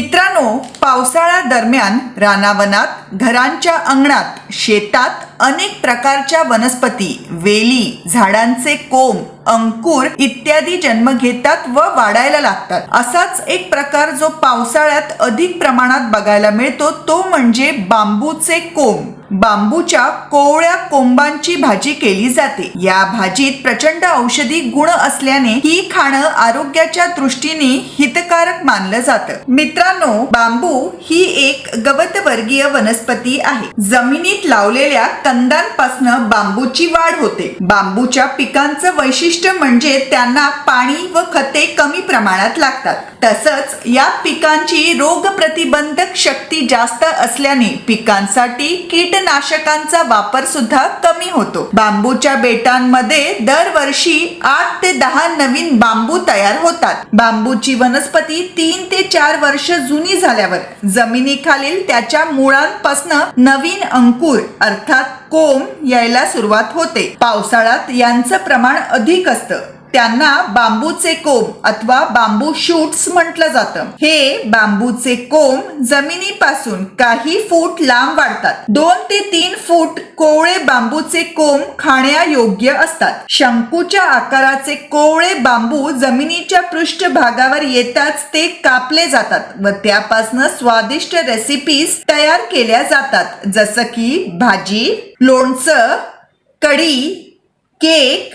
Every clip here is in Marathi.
मित्रांनो दरम्यान रानावनात घरांच्या अंगणात शेतात अनेक प्रकारच्या वनस्पती वेली झाडांचे कोंब अंकुर इत्यादी जन्म घेतात व वाढायला लागतात. असाच एक प्रकार जो पावसाळ्यात अधिक प्रमाणात बघायला मिळतो तो म्हणजे बांबूचे कोंब. बांबूच्या कोवळ्या कोंबांची भाजी केली जाते. या भाजीत प्रचंड औषधी गुण असल्याने ही खाणं आरोग्याच्या दृष्टीने हितकारक मानलं जातं. मित्रांनो बांबू ही एक गवतवर्गीय वनस्पती आहे. जमिनीत लावलेल्या कंदांपासून बांबूची वाढ होते. बांबूच्या पिकांचं वैशिष्ट्य म्हणजे त्यांना पाणी व खते कमी प्रमाणात लागतात. तसंच या पिकांची रोग प्रतिबंधक शक्ती जास्त असल्याने पिकांसाठी कीट कीटनाशकांचा वापर सुद्धा कमी होतो. बांबूच्या बेटांमध्ये दरवर्षी आठ ते दहा नवीन बांबू तयार होतात. बांबूची वनस्पती तीन ते चार वर्ष जुनी झाल्यावर जमिनीखालील त्याच्या मुळांपासून नवीन अंकुर अर्थात कोंब यायला सुरुवात होते. पावसाळ्यात यांचं प्रमाण अधिक असतं. त्यांना बांबूचे कोंब अथवा बांबू शूट्स म्हटलं जातं. हे बांबूचे कोंब जमिनीपासून काही फूट लांब वाढतात. दोन ते तीन फूट कोवळे बांबूचे कोंब खाण्यायोग्य असतात. शंकूच्या आकाराचे कोवळे बांबू जमिनीच्या पृष्ठभागावर येताच ते कापले जातात व त्यापासून स्वादिष्ट रेसिपीज तयार केल्या जातात. जसं की भाजी लोणचं कढी केक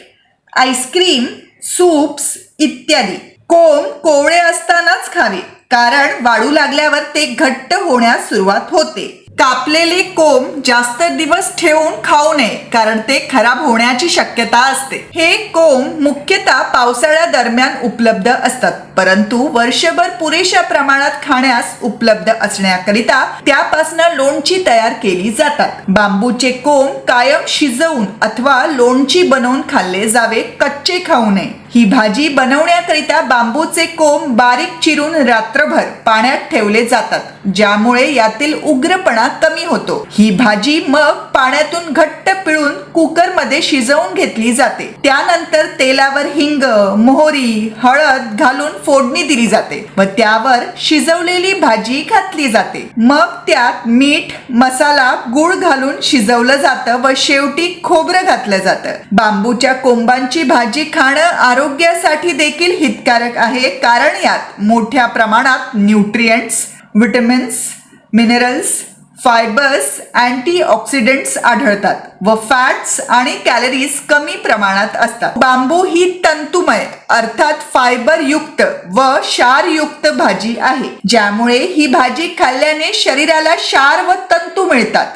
आईस्क्रीम सूप्स इत्यादी. कोंब कोवळे असतानाच खावे कारण वाळू लागल्यावर ते घट्ट होण्यास सुरुवात होते. कापलेले कोंब जास्त दिवस ठेवून खाऊ नये कारण ते खराब होण्याची शक्यता असते. हे कोंब मुख्यतः पावसाळ्या दरम्यान उपलब्ध असतात परंतु वर्षभर पुरेशा प्रमाणात खाण्यास उपलब्ध असण्याकरिता त्यापासून लोणची तयार केली जातात. बांबूचे कोंब कायम शिजवून अथवा लोणची बनवून खाल्ले जावे कच्चे खाऊ नये. ही भाजी बनवण्याकरिता बांबूचे कोंब बारीक चिरून रात्रभर पाण्यात ठेवले जातात ज्यामुळे यातील उग्रपणा कमी होतो. ही भाजी मग पाण्यातून घट्ट पिळून कुकरमध्ये शिजवून घेतली जाते. त्यानंतर तेलावर हिंग मोहरी हळद घालून फोडणी दिली जाते व त्यावर शिजवलेली भाजी घातली जाते. मग त्यात मीठ मसाला गुळ घालून शिजवलं जातं व शेवटी खोबरं घातलं जातं. बांबूच्या कोंबांची भाजी खाणं आरोग्यासाठी देखील हितकारक आहे. कारण यात मोठ्या प्रमाणात nutrients vitamins minerals fibres antioxidants आढळतात व फॅट्स आणि कॅलरीज कमी प्रमाणात असतात. बांबू ही तंतुमय अर्थात फायबर युक्त व क्षार युक्त भाजी आहे. ज्यामुळे ही भाजी खाल्ल्याने शरीराला क्षार व तंतू मिळतात.